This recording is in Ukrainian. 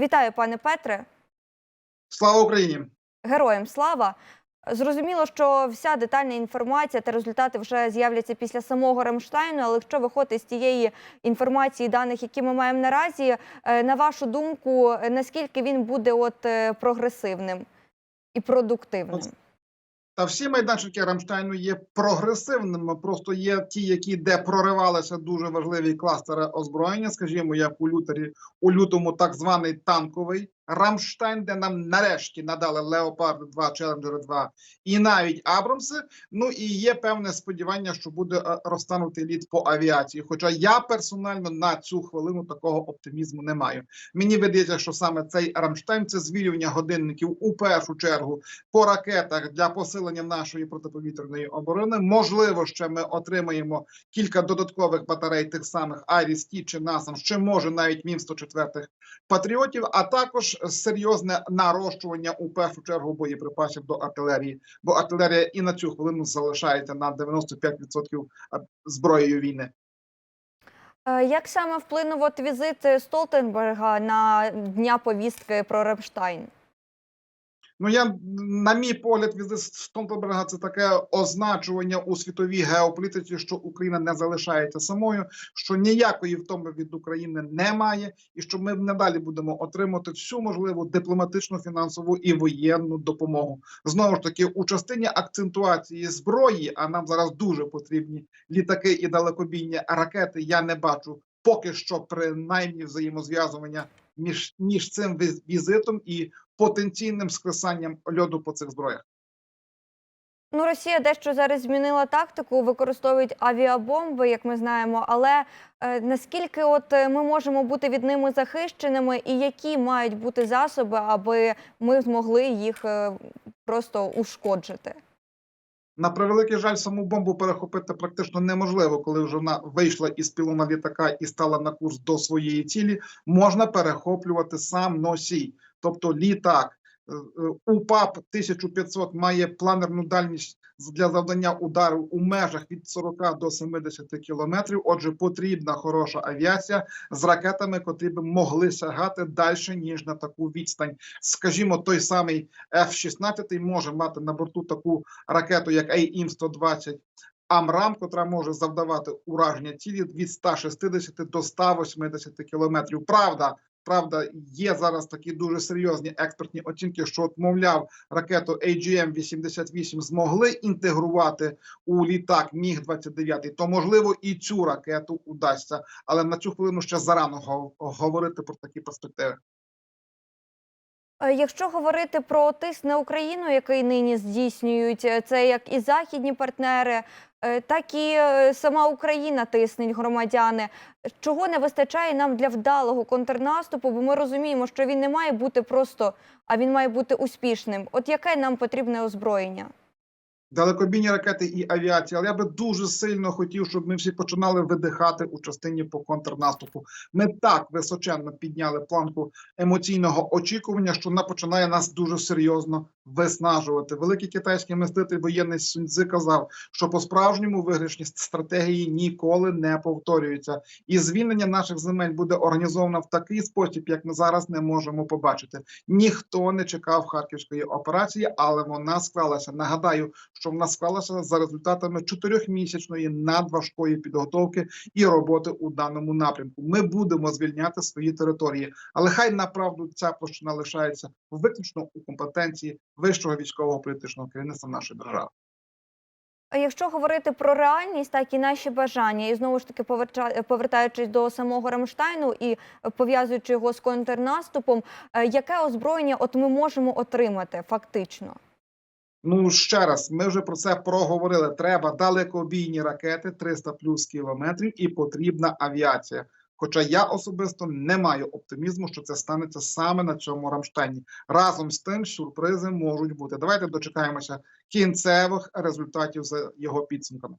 Вітаю, пане Петре. Слава Україні! Героям слава. Зрозуміло, що вся детальна інформація та результати вже з'являться після самого Рамштайну. Але якщо виходити з тієї інформації, даних, які ми маємо наразі, е, на вашу думку, е, наскільки він буде от е, прогресивним і продуктивним? Та всі майданчики Рамштайну є прогресивними. Просто є ті, які де проривалися дуже важливі кластери озброєння, скажімо, як у лютері у лютому, так званий танковий Рамштайн, де нам нарешті надали Леопарди 2, Челенджери 2 і навіть Абрамси. Ну і є певне сподівання, що буде е, розтанути лід по авіації. Хоча я персонально на цю хвилину такого оптимізму не маю. Мені видається, що саме цей Рамштайн це звілювання годинників у першу чергу по ракетах для посилення нашої протиповітряної оборони. Можливо, ще ми отримаємо кілька додаткових батарей тих самих Айріс-Ті чи НАСАМ, ще може навіть Мін 104 патріотів, а також серйозне нарощування у першу чергу боєприпасів до артилерії, бо артилерія і на цю хвилину залишається на 95% зброєю війни. Е, Як саме вплинув от візит Столтенберга на дня повістки про Рамштайн? Ну я на мій погляд, візит Столтенберга це таке означування у світовій геополітиці, що Україна не залишається самою, що ніякої втоми від України немає, і що ми надалі будемо отримати всю можливу дипломатичну, фінансову і воєнну допомогу. Знову ж таки, у частині акцентуації зброї, а нам зараз дуже потрібні літаки і далекобійні ракети. Я не бачу поки що принаймні взаємозв'язування між між цим віз- візитом і потенційним скресанням льоду по цих зброях. Ну, Росія дещо зараз змінила тактику, використовують авіабомби, як ми знаємо. Але е, наскільки от е, ми можемо бути від ними захищеними, і які мають бути засоби, аби ми змогли їх е, просто ушкоджити? На превеликий жаль, саму бомбу перехопити практично неможливо, коли вже вона вийшла із пілона літака і стала на курс до своєї цілі. Можна перехоплювати сам носій, тобто літак. Е, е, УПАП 1500 має планерну дальність для завдання удару у межах від 40 до 70 кілометрів. Отже, потрібна хороша авіація з ракетами, котрі б могли сягати далі ніж на таку відстань. Скажімо, той самий F-16 може мати на борту таку ракету, як AIM-120 Амрам, котра може завдавати ураження цілі від 160 до 180 кілометрів. Правда, правда, є зараз такі дуже серйозні експертні оцінки, що, от, мовляв, ракету AGM-88 змогли інтегрувати у літак Міг-29, то можливо і цю ракету удасться. Але на цю хвилину ще зарано гов- говорити про такі перспективи. Е, Якщо говорити про тиск на Україну, який нині здійснюють, е, це як і західні партнери, так і е, сама Україна тиснить громадяни. Чого не вистачає нам для вдалого контрнаступу? Бо ми розуміємо, що він не має бути просто, а він має бути успішним. От яке нам потрібне озброєння? Далекобійні ракети і авіація. Але я би дуже сильно хотів, щоб ми всі починали видихати у частині по контрнаступу. Ми так височенно підняли планку емоційного очікування, що вона починає нас дуже серйозно виснажувати. Великий китайський мислитель воєнний Суньцзи казав, що по справжньому виграшні стратегії ніколи не повторюються, і звільнення наших земель буде організовано в такий спосіб, як ми зараз не можемо побачити. Ніхто не чекав харківської операції, але вона склалася. Нагадаю, що вона склалася за результатами чотирьохмісячної надважкої підготовки і роботи у даному напрямку. Ми будемо звільняти свої території, але хай направду ця площина лишається виключно у компетенції вищого військового політичного керівництва нашої держави. А Якщо говорити про реальність, так і наші бажання, і знову ж таки повертаючись до самого Рамштайну і пов'язуючи його з контрнаступом, е, яке озброєння от ми можемо отримати фактично? Ну ще раз, ми вже про це проговорили. Треба далекобійні ракети 300 плюс кілометрів, і потрібна авіація. Хоча я особисто не маю оптимізму, що це станеться саме на цьому Рамштайні. Разом з тим, сюрпризи можуть бути. Давайте дочекаємося кінцевих результатів за його підсумками.